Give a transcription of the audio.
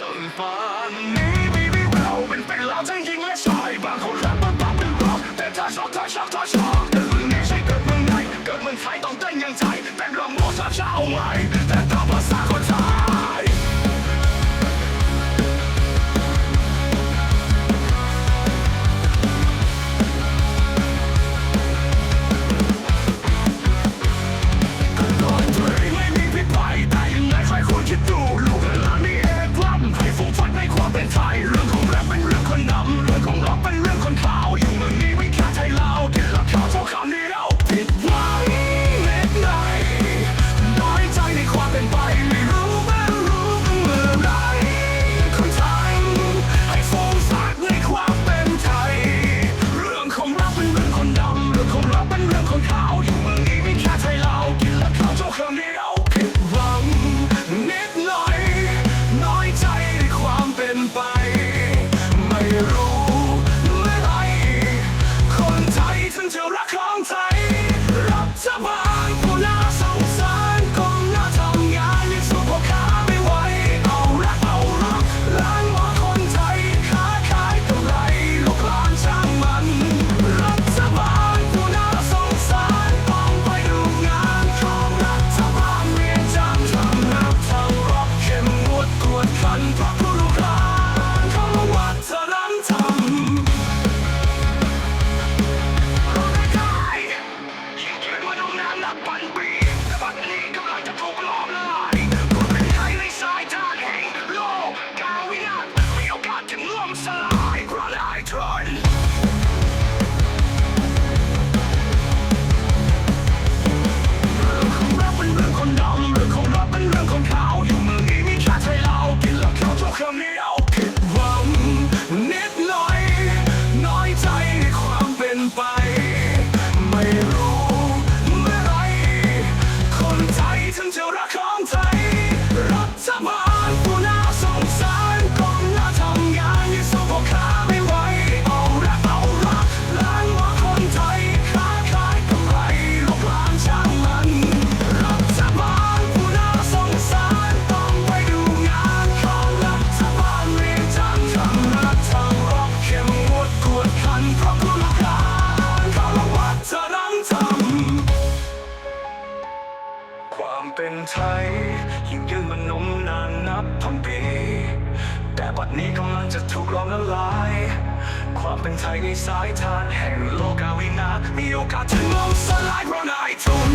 ส่งฝันนี้ไมีเราเป็นเป็นเราทั้งย ไทยยิ่งยืนมานมนานนับพันปีแต่บัดนี้กำลังจะถูกล้องละลาย ความเป็นไทยในสายทานแห่งโลกาวินา มีโอกาสจะงล่มสลายเรานายทุน